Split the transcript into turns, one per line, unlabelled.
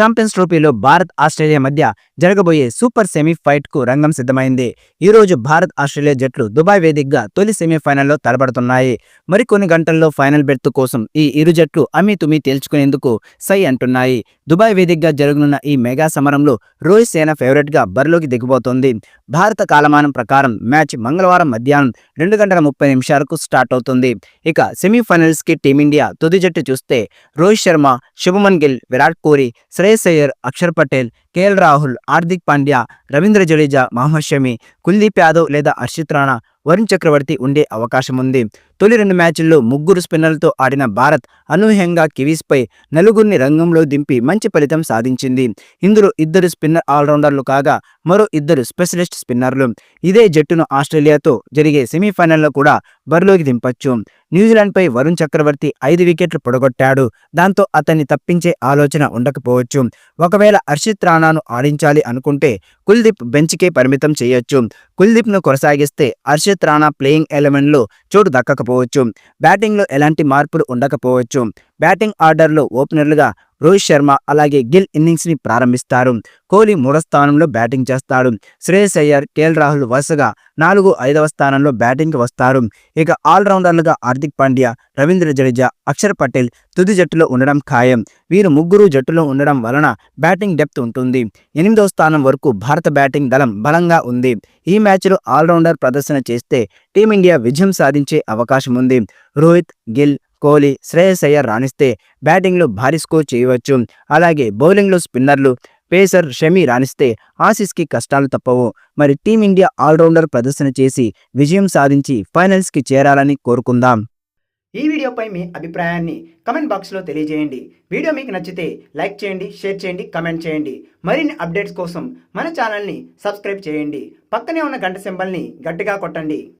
Champions ట్రోఫీలో Bharat Australia మధ్య జరగబోయే సూపర్ సెమీ ఫైట్కు రంగం సిద్ధమైంది. ఈ రోజు భారత్ ఆస్ట్రేలియా జట్లు దుబాయ్ వేదికగా తొలి సెమీఫైనల్లో తలపడుతున్నాయి. మరికొన్ని గంటల్లో ఫైనల్ బెర్త్ కోసం ఈ ఇరు జట్లు అమీ తుమి తేల్చుకునేందుకు సై అంటున్నాయి. దుబాయ్ వేదికగా జరగనున్న ఈ మెగా సమరంలో రోహిత్ సేన ఫేవరెట్గా బరిలోకి దిగిపోతుంది. భారత కాలమానం ప్రకారం మ్యాచ్ మంగళవారం మధ్యాహ్నం రెండు గంటల ముప్పై నిమిషాలకు స్టార్ట్ అవుతుంది. ఇక సెమీఫైనల్స్కి టీమిండియా తుది జట్టు చూస్తే రోహిత్ శర్మ శుభమన్ గిల్ విరాట్ కోహ్లీ శ్రేయస్ అయ్యర్ అక్షర్ పటేల్ కేఎల్ రాహుల్ హార్దిక్ పాండ్యా రవీంద్ర జడేజా మహమ్మద్ షమి కుల్దీప్ యాదవ్ లేదా హర్షిత్ రాణా వరుణ్ చక్రవర్తి ఉండే అవకాశం ఉంది తొలి రెండు మ్యాచ్ల్లో ముగ్గురు స్పిన్నర్లతో ఆడిన భారత్ అనూహ్యంగా కివీస్పై నలుగురిని రంగంలో దింపి మంచి ఫలితం సాధించింది. ఇందులో ఇద్దరు స్పిన్నర్ ఆల్రౌండర్లు కాగా మరో ఇద్దరు స్పెషలిస్ట్ స్పిన్నర్లు. ఇదే జట్టును ఆస్ట్రేలియాతో జరిగే సెమీఫైనల్లో కూడా బరిలోకి దింపొచ్చు. న్యూజిలాండ్పై వరుణ్ చక్రవర్తి ఐదు వికెట్లు పొడగొట్టాడు. దాంతో అతన్ని తప్పించే ఆలోచన ఉండకపోవచ్చు. ఒకవేళ హర్షిత్ రాణాను ఆడించాలి అనుకుంటే కుల్దీప్ బెంచ్కే పరిమితం చేయొచ్చు. కుల్దీప్ను కొనసాగిస్తే హర్షిత్ రాణా ప్లేయింగ్ ఎలెవెన్లో చోటు దక్కకపోవచ్చు. బ్యాటింగ్లో ఎలాంటి మార్పులు ఉండకపోవచ్చు. బ్యాటింగ్ ఆర్డర్లో ఓపెనర్లుగా రోహిత్ శర్మ అలాగే గిల్ ఇన్నింగ్స్ని ప్రారంభిస్తారు. కోహ్లీ మూడో స్థానంలో బ్యాటింగ్ చేస్తాడు. శ్రేయస్ అయ్యర్ కేఎల్ రాహుల్ వరుసగా నాలుగు ఐదవ స్థానంలో బ్యాటింగ్కి వస్తారు. ఇక ఆల్రౌండర్లుగా హార్దిక్ పాండ్యా రవీంద్ర జడేజా అక్షర్ పటేల్ తుది జట్టులో ఉండడం ఖాయం. వీరు ముగ్గురు జట్టులో ఉండడం వలన బ్యాటింగ్ డెప్త్ ఉంటుంది. ఎనిమిదవ స్థానం వరకు భారత బ్యాటింగ్ దళం బలంగా ఉంది. ఈ మ్యాచ్లో ఆల్రౌండర్ ప్రదర్శన చేస్తే టీమిండియా విజయం సాధించే అవకాశం ఉంది. రోహిత్ గిల్ కోహ్లీ శ్రేయస్ అయ్యర్ రాణిస్తే బ్యాటింగ్లో భారీ స్కోర్ చేయవచ్చు. అలాగే బౌలింగ్లో స్పిన్నర్లు పేసర్ షమీ రాణిస్తే ఆసీస్కి కష్టాలు తప్పవు. మరి టీమిండియా ఆల్రౌండర్ ప్రదర్శన చేసి విజయం సాధించి ఫైనల్స్కి చేరాలని కోరుకుందాం.
ఈ వీడియోపై మీ అభిప్రాయాన్ని కమెంట్ బాక్స్లో తెలియజేయండి. వీడియో మీకు నచ్చితే లైక్ చేయండి షేర్ చేయండి కమెంట్ చేయండి. మరిన్ని అప్డేట్స్ కోసం మన ఛానల్ని సబ్స్క్రైబ్ చేయండి. పక్కనే ఉన్న గంట సింబల్ని గట్టిగా కొట్టండి.